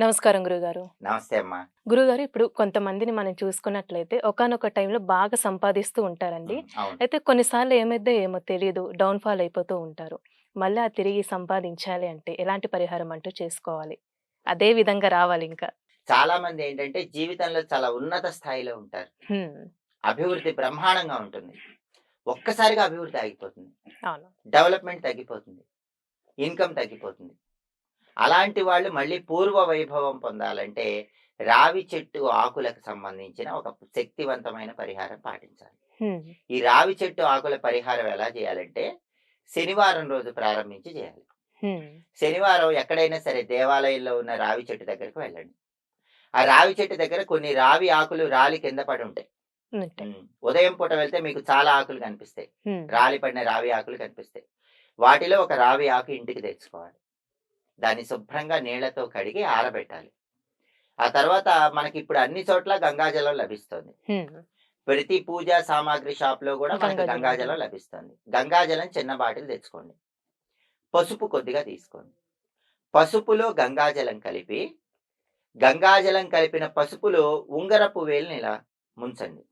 నమస్కారం గురుగారు. నమస్తే అమ్మా. గురుగారు ఇప్పుడు కొంతమందిని మనం చూసుకున్నట్లయితే ఒకానొక టైంలో బాగా సంపాదిస్తూ ఉంటారండి. అయితే కొన్నిసార్లు ఏమైద్దో ఏమో తెలియదు డౌన్ఫాల్ అయిపోతూ ఉంటారు. మళ్ళీ ఆ తిరిగి సంపాదించాలి అంటే ఎలాంటి పరిహారం అంటూ చేసుకోవాలి. అదే విధంగా రావాలి ఇంకా. చాలా మంది ఏంటంటే జీవితంలో చాలా ఉన్నత స్థాయిలో ఉంటారు. అభివృద్ధి బ్రహ్మాండంగా ఉంటుంది. ఒక్కసారిగా అభివృద్ధి ఆగిపోతుంది. డెవలప్మెంట్ తగ్గిపోతుంది. ఇన్కమ్ తగ్గిపోతుంది. అలాంటి వాళ్ళు మళ్ళీ పూర్వ వైభవం పొందాలంటే రావి చెట్టు ఆకులకు సంబంధించిన ఒక శక్తివంతమైన పరిహారం పాటించాలి. ఈ రావి చెట్టు ఆకుల పరిహారం ఎలా చేయాలంటే శనివారం రోజు ప్రారంభించి చేయాలి. శనివారం ఎక్కడైనా సరే దేవాలయంలో ఉన్న రావి చెట్టు దగ్గరకు వెళ్ళండి. ఆ రావి చెట్టు దగ్గర కొన్ని రావి ఆకులు రాలి కింద పడి ఉంటాయి. ఉదయం పూట వెళ్తే మీకు చాలా ఆకులు కనిపిస్తాయి. రాలి పడిన రావి ఆకులు కనిపిస్తాయి. వాటిలో ఒక రావి ఆకు ఇంటికి తెచ్చుకోవాలి. దాన్ని శుభ్రంగా నీళ్ళతో కడిగి ఆరబెట్టాలి. ఆ తర్వాత మనకి ఇప్పుడు అన్ని చోట్ల గంగాజలం లభిస్తుంది. ప్రతి పూజా సామాగ్రి షాప్లో కూడా మనకి గంగాజలం. లభిస్తుంది. గంగాజలం చిన్న బాటిల్ తెచ్చుకోండి. పసుపు కొద్దిగా తీసుకోండి. పసుపులో గంగాజలం కలిపి గంగాజలం కలిపిన పసుపులో ఉంగరపు వేలుని ఇలా ముంచండి.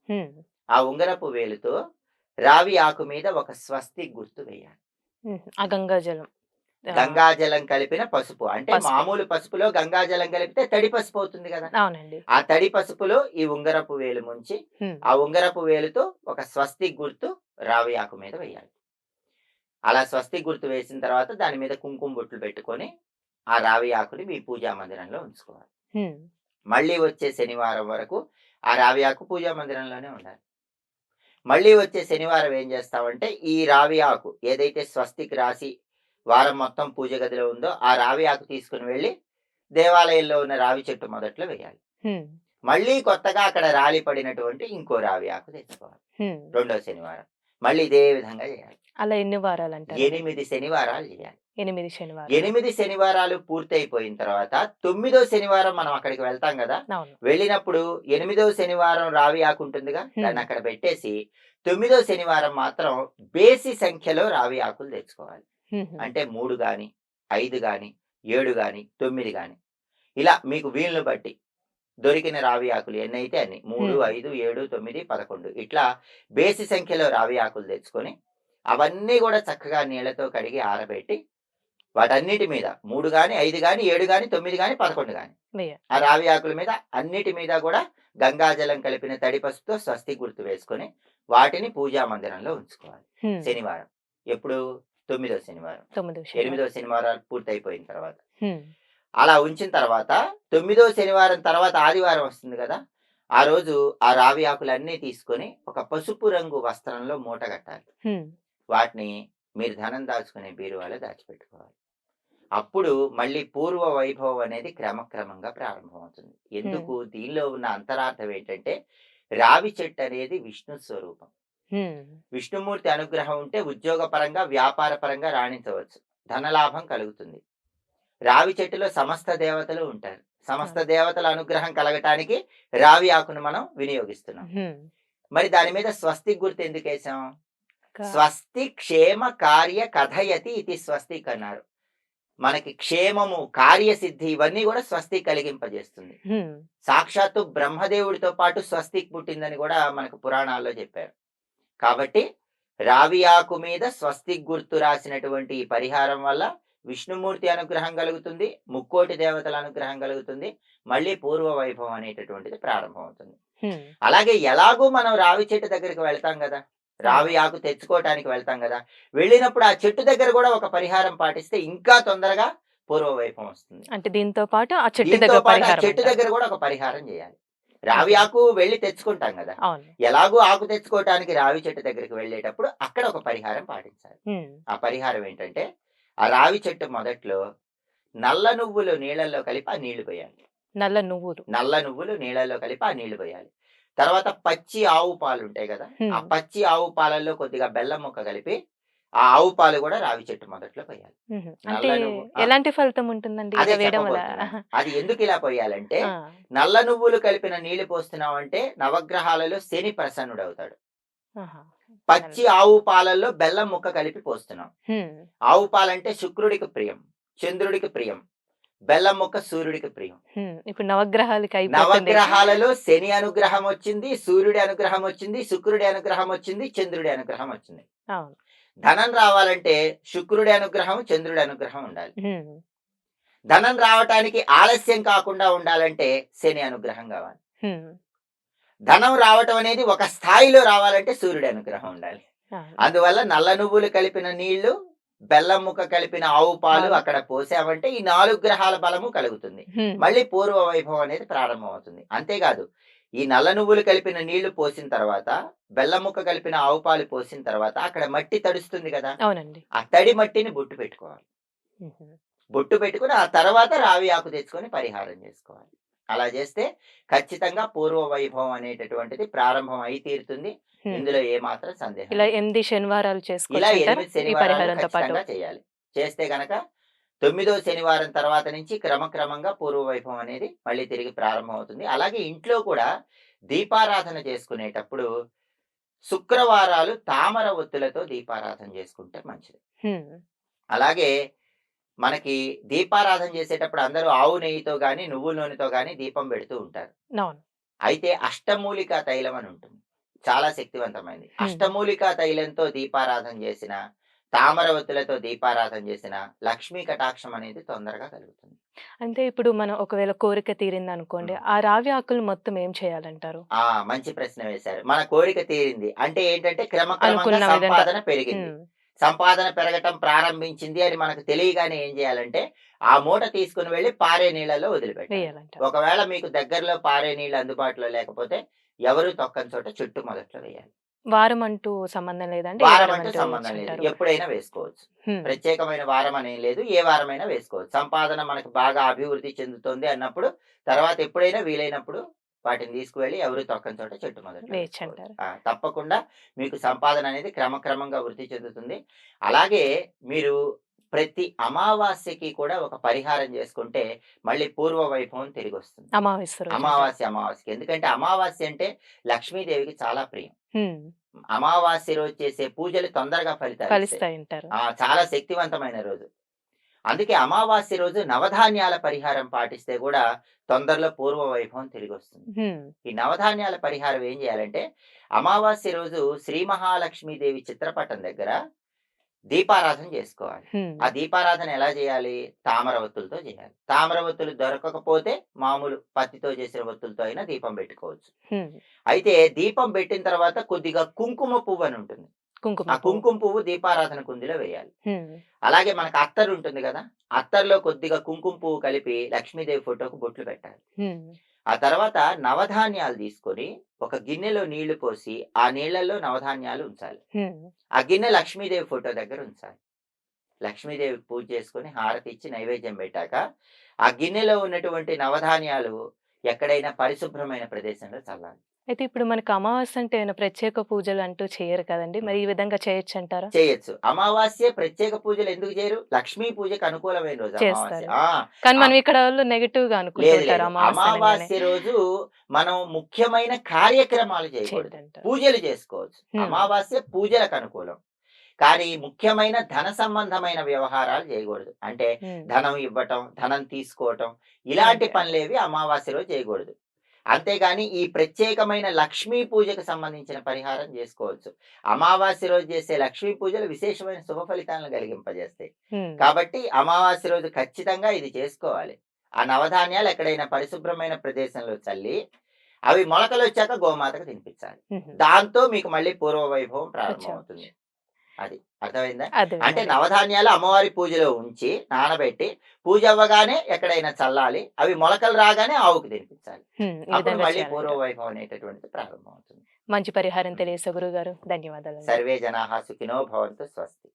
ఆ ఉంగరపు వేలుతో రావి ఆకు మీద ఒక స్వస్తి గుర్తు వేయాలి. ఆ గంగాజలం గంగాజలం కలిపిన పసుపు. అంటే. మామూలు పసుపులో గంగాజలం కలిపితే తడి పసుపు అవుతుంది కదా. అవునండి. ఆ తడి పసుపులో ఈ ఉంగరపు వేలు ముంచి ఆ ఉంగరపు వేలుతో ఒక స్వస్తి గుర్తు రావి ఆకు మీద వేయాలి. అలా స్వస్తి గుర్తు వేసిన తర్వాత దాని మీద కుంకుమ బొట్లు పెట్టుకొని ఆ రావి ఆకుని మీ పూజా మందిరంలో ఉంచుకోవాలి. మళ్ళీ వచ్చే శనివారం వరకు ఆ రావి ఆకు పూజా మందిరంలోనే ఉండాలి. మళ్ళీ వచ్చే శనివారం ఏం చేస్తామంటే ఈ రావి ఆకు ఏదైతే స్వస్తికి రాసి వారం మొత్తం పూజ గదిలో ఉందో ఆ రావి ఆకు తీసుకుని వెళ్ళి దేవాలయంలో ఉన్న రావి చెట్టు మొదట్లో వేయాలి. మళ్ళీ కొత్తగా అక్కడ రాలి పడినటువంటి ఇంకో రావి ఆకు తెచ్చుకోవాలి. రెండో శనివారం. మళ్ళీ ఇదే విధంగా చేయాలి. అలా ఎన్ని వారాలు అంటారు? ఎనిమిది శనివారాలు చేయాలి. ఎనిమిది శనివారం ఎనిమిది శనివారాలు పూర్తయిపోయిన తర్వాత తొమ్మిదో శనివారం మనం అక్కడికి వెళ్తాం కదా? వెళ్ళినప్పుడు ఎనిమిదో శనివారం రావి ఆకు ఉంటుందిగా? దాన్ని అక్కడ పెట్టేసి తొమ్మిదో శనివారం మాత్రం బేసి సంఖ్యలో రావి ఆకులు తెచ్చుకోవాలి. అంటే మూడు గాని ఐదు గాని ఏడు గాని తొమ్మిది గాని. ఇలా మీకు వీలును బట్టి దొరికిన రావి ఆకులు ఎన్నైతే అన్ని? మూడు. ఐదు ఏడు తొమ్మిది పదకొండు. ఇట్లా బేసి సంఖ్యలో రావి ఆకులు తెచ్చుకొని అవన్నీ కూడా చక్కగా నీళ్ళతో కడిగి ఆరబెట్టి వాటన్నిటి మీద మూడు గాని ఐదు గాని ఏడు గాని తొమ్మిది గాని పదకొండు గాని వేయాలి. ఆ రావి ఆకుల మీద అన్నిటి మీద కూడా గంగాజలం కలిపిన తడి పసుపుతో స్వస్తి గుర్తు వేసుకొని వాటిని పూజా మందిరంలో ఉంచుకోవాలి. శనివారం. ఎప్పుడు? తొమ్మిదో శనివారం. ఎనిమిదో శనివారాలు పూర్తయిపోయిన తర్వాత. హ్మ్, అలా ఉంచిన తర్వాత తొమ్మిదో శనివారం తర్వాత ఆదివారం వస్తుంది కదా ఆ రోజు ఆ రావి ఆకులన్నీ తీసుకొని ఒక పసుపు రంగు వస్త్రంలో మూట కట్టాలి. వాటిని మీరు ధనం దాచుకునే బీరువాలో దాచిపెట్టుకోవాలి. అప్పుడు మళ్ళీ పూర్వ వైభవం అనేది క్రమక్రమంగా ప్రారంభమవుతుంది. ఎందుకు? దీనిలో ఉన్న అంతరార్థం ఏంటంటే రావి చెట్టు అనేది విష్ణు స్వరూపం. విష్ణుమూర్తి అనుగ్రహం ఉంటే ఉద్యోగ పరంగా వ్యాపార పరంగా రాణించవచ్చు. ధనలాభం కలుగుతుంది. రావి చెట్టులో సమస్త దేవతలు ఉంటారు. సమస్త దేవతల అనుగ్రహం కలగటానికి రావి ఆకును మనం వినియోగిస్తున్నాం. మరి దాని మీద స్వస్తి గుర్తు ఎందుకు వేసాం? స్వస్తి క్షేమ కార్య కథయతి ఇది స్వస్తిక్ అన్నారు. మనకి క్షేమము కార్యసిద్ధి ఇవన్నీ కూడా స్వస్తి కలిగింపజేస్తుంది. సాక్షాత్తు బ్రహ్మదేవుడితో పాటు స్వస్తిక్ పుట్టిందని కూడా మనకు పురాణాల్లో చెప్పారు. కాబట్టి రావి ఆకు మీద స్వస్తిక్ గుర్తు రాసినటువంటి ఈ పరిహారం వల్ల విష్ణుమూర్తి అనుగ్రహం కలుగుతుంది ముక్కోటి దేవతల అనుగ్రహం కలుగుతుంది మళ్ళీ పూర్వ వైభవం అనేటటువంటిది ప్రారంభమవుతుంది. అలాగే ఎలాగూ మనం రావి చెట్టు దగ్గరికి వెళ్తాం కదా రావి ఆకు తెచ్చుకోవటానికి వెళ్తాం కదా వెళ్ళినప్పుడు ఆ చెట్టు దగ్గర కూడా ఒక పరిహారం పాటిస్తే ఇంకా తొందరగా పూర్వ వైభవం వస్తుంది. అంటే దీంతో పాటు ఆ చెట్టు దగ్గర చెట్టు. దగ్గర కూడా ఒక పరిహారం చేయాలి. రావి ఆకు వెళ్ళి తెచ్చుకుంటాం కదా. ఎలాగూ ఆకు తెచ్చుకోవటానికి రావి చెట్టు దగ్గరికి వెళ్ళేటప్పుడు అక్కడ ఒక పరిహారం పాటించాలి. ఆ పరిహారం ఏంటంటే ఆ రావి చెట్టు మొదట్లో నల్ల నువ్వులు నీళ్ళల్లో కలిపి ఆ నీళ్ళు పోయాలి. నల్ల నువ్వులు. నల్ల నువ్వులు నీళ్ళల్లో కలిపి ఆ నీళ్ళు పోయాలి. తర్వాత పచ్చి ఆవు పాలు ఉంటాయి కదా. ఆ పచ్చి ఆవు పాలల్లో కొద్దిగా బెల్లం ముక్క కలిపి ఆ ఆవు పాలు కూడా రావి చెట్టు మొదట్లో పోయాలి అంటే. ఎలాంటి ఫలితం ఉంటుందండి అదే ఎందుకు ఇలా పోయాలంటే నల్ల నువ్వులు కలిపిన నీళ్ళు పోస్తున్నావు అంటే నవగ్రహాలలో శని ప్రసన్నుడు అవుతాడు. పచ్చి ఆవు పాలల్లో బెల్లం ముక్క కలిపి పోస్తున్నాం ఆవు పాలంటే శుక్రుడికి ప్రియం చంద్రుడికి ప్రియం బెల్లం ముక్క సూర్యుడికి ప్రియం. ఇప్పుడు నవగ్రహాలకి. నవగ్రహాలలో శని అనుగ్రహం వచ్చింది సూర్యుడి అనుగ్రహం వచ్చింది శుక్రుడి అనుగ్రహం వచ్చింది చంద్రుడి అనుగ్రహం వచ్చింది. ధనం రావాలంటే శుక్రుడి అనుగ్రహం చంద్రుడి అనుగ్రహం ఉండాలి. ధనం రావటానికి ఆలస్యం కాకుండా ఉండాలంటే శని అనుగ్రహం కావాలి. ధనం రావటం అనేది ఒక స్థాయిలో రావాలంటే సూర్యుడి అనుగ్రహం ఉండాలి. అందువల్ల నల్ల నువ్వులు కలిపిన నీళ్ళు బెల్లం ముక్క కలిపిన ఆవు పాలు. అక్కడ పోసామంటే ఈ నాలుగు గ్రహాల బలము కలుగుతుంది. మళ్ళీ పూర్వ వైభవం అనేది ప్రారంభం అవుతుంది అంతేకాదు ఈ నల్ల నువ్వులు కలిపిన నీళ్ళు పోసిన తర్వాత బెల్లం ముక్క కలిపిన ఆవు పాలు పోసిన తర్వాత అక్కడ మట్టి తడుస్తుంది కదా అవునండి. ఆ తడి మట్టిని బొట్టు పెట్టుకోవాలి. బొట్టు పెట్టుకుని ఆ తర్వాత రావి ఆకు తెచ్చుకొని పరిహారం చేసుకోవాలి అలా చేస్తే ఖచ్చితంగా పూర్వ వైభవం అనేటటువంటిది ప్రారంభం అయి తీరుతుంది. ఇందులో ఏమాత్రం సందేహం ఇలా లేదు. 8 శనివారాలు ఇలా చేసుకోవచ్చంటారా? ఎనిమిది శనివారాలు. ఖచ్చితంగా చేయాలి చేస్తే గనక తొమ్మిదో శనివారం తర్వాత నుంచి క్రమక్రమంగా పూర్వ వైభవం అనేది మళ్ళీ తిరిగి ప్రారంభం అవుతుంది అలాగే ఇంట్లో కూడా దీపారాధన చేసుకునేటప్పుడు శుక్రవారాలు తామర ఒత్తులతో దీపారాధన చేసుకుంటే మంచిది. అలాగే మనకి దీపారాధన చేసేటప్పుడు అందరూ ఆవు నెయ్యితో గాని నువ్వుల నూనెతో గాని దీపం పెడుతూ ఉంటారు. అయితే అష్టమూలికా తైలం అని ఉంటుంది చాలా శక్తివంతమైనది. అష్టమూలికా తైలంతో దీపారాధన చేసిన తామరవత్తులతో దీపారాధన చేసిన లక్ష్మీ కటాక్షం అనేది తొందరగా కలుగుతుంది అంటే ఇప్పుడు మనం ఒకవేళ కోరిక తీరిందనుకోండి. హ్మ్. ఆ రావి ఆకులు మొత్తం ఏం చేయాలంటారు? ఆ మంచి ప్రశ్న వేశారు మన కోరిక తీరింది అంటే ఏంటంటే క్రమక్రమంగా విధంగా. సంపాదన పెరిగింది. సంపాదన పెరగటం ప్రారంభించింది అని మనకు తెలియగానే ఏం చేయాలంటే ఆ మూట తీసుకుని వెళ్ళి పారే నీళ్ళలో వదిలిపెట్టాలి వేయాలంటారు. ఒకవేళ మీకు దగ్గరలో పారే నీళ్ళు అందుబాటులో లేకపోతే ఎవరు తొక్కని చోట చుట్టు మొదట్లో వేయాలి వారం అంటూ సంబంధం లేదండి? వారం అంటే సంబంధం లేదు? ఎప్పుడైనా వేసుకోవచ్చు. ప్రత్యేకమైన వారం అనేం లేదు ఏ వారమైనా వేసుకోవచ్చు సంపాదన మనకు బాగా అభివృద్ధి చెందుతుంది అన్నప్పుడు తర్వాత ఎప్పుడైనా వీలైనప్పుడు వాటిని తీసుకువెళ్ళి ఎవరు తొక్కని చోట చెట్టు మొదలు. తప్పకుండా మీకు సంపాదన అనేది క్రమక్రమంగా వృద్ధి చెందుతుంది అలాగే మీరు ప్రతి అమావాస్యకి కూడా ఒక పరిహారం చేసుకుంటే మళ్ళీ పూర్వ వైభవం తిరిగి వస్తుంది అమావాస్య. అమావాస్య అమావాస్యకి. ఎందుకంటే అమావాస్య అంటే లక్ష్మీదేవికి చాలా ప్రియం. అమావాస్య రోజు చేసే పూజలు తొందరగా ఫలితాలు చాలా శక్తివంతమైన రోజు. అందుకే అమావాస్య రోజు నవధాన్యాల పరిహారం పాటిస్తే కూడా తొందరలో పూర్వ వైభవం తిరిగి వస్తుంది. ఈ నవధాన్యాల పరిహారం ఏం చేయాలంటే అమావాస్య రోజు శ్రీ మహాలక్ష్మీదేవి చిత్రపటం దగ్గర దీపారాధన చేసుకోవాలి. ఆ దీపారాధన ఎలా చేయాలి? తామర ఒత్తులతో చేయాలి. తామర ఒత్తులు దొరకకపోతే మామూలు పత్తితో చేసిన ఒత్తులతో అయినా దీపం పెట్టుకోవచ్చు. అయితే దీపం పెట్టిన తర్వాత కొద్దిగా కుంకుమ పువ్వు అని ఉంటుంది. కుంకుమ. కుంకుమ పువ్వు దీపారాధన కుందిలో వేయాలి. అలాగే మనకు అత్తరు ఉంటుంది కదా అత్తర్లో కొద్దిగా కుంకుమ పువ్వు కలిపి లక్ష్మీదేవి ఫోటోకు బొట్లు పెట్టాలి. ఆ తర్వాత నవధాన్యాలు తీసుకొని ఒక గిన్నెలో నీళ్ళు పోసి ఆ నీళ్ళలో నవధాన్యాలు ఉంచాలి. ఆ గిన్నె లక్ష్మీదేవి ఫోటో దగ్గర ఉంచాలి లక్ష్మీదేవి పూజ చేసుకొని హారతి ఇచ్చి నైవేద్యం పెట్టాక ఆ గిన్నెలో ఉన్నటువంటి నవధాన్యాలు ఎక్కడైనా పరిశుభ్రమైన ప్రదేశంలో చల్లాలి అయితే ఇప్పుడు మనకు అమావాస్య అంటే ఏమైనా ప్రత్యేక పూజలు అంటూ చేయరు కదండీ! మరి ఈ విధంగా చేయొచ్చంటారా? చేయొచ్చు అమావాస్య ప్రత్యేక పూజలు ఎందుకు చేయరు లక్ష్మీ పూజకు అనుకూలమైన రోజు చేస్తారు. కానీ మనం ఇక్కడ వాళ్ళు నెగెటివ్‌గా లేదు అనుకుంటుంటారు లేదు అమావాస్య రోజు మనం ముఖ్యమైన కార్యక్రమాలు చేయకూడదు. పూజలు చేసుకోవచ్చు. అమావాస్య పూజలకు అనుకూలం కానీ ముఖ్యమైన ధన సంబంధమైన వ్యవహారాలు చేయకూడదు అంటే. ధనం ఇవ్వటం ధనం తీసుకోవటం ఇలాంటి. పనులేవి అమావాస్య రోజు చేయకూడదు అంతేగాని ఈ ప్రత్యేకమైన లక్ష్మీ పూజకు సంబంధించిన పరిహారం చేసుకోవచ్చు అమావాస్య రోజు చేసే లక్ష్మీ పూజలు విశేషమైన శుభ ఫలితాలను కలిగింపజేస్తాయి. కాబట్టి అమావాస్య రోజు ఖచ్చితంగా ఇది చేసుకోవాలి ఆ నవధాన్యాలు ఎక్కడైనా పరిశుభ్రమైన ప్రదేశంలో చల్లి అవి మొలకలు వచ్చాక గోమాతకు తినిపించాలి. దాంతో మీకు మళ్ళీ పూర్వ వైభవం ప్రారంభమవుతుంది అది అర్థమైందా అంటే. నవధాన్యాలు అమ్మవారి పూజలో ఉంచి నానబెట్టి పూజ అవ్వగానే ఎక్కడైనా చల్లాలి అవి మొలకలు రాగానే ఆవుకు తినిపించాలి అప్పుడు మళ్ళీ పూర్వ చేయాలంటారు. వైభవం అనేటటువంటిది ప్రారంభమవుతుంది మంచి పరిహారం తెలియజేసే గురుగారు ధన్యవాదాలండి. సర్వే జనాహ సుఖినో భవంతు స్వస్తి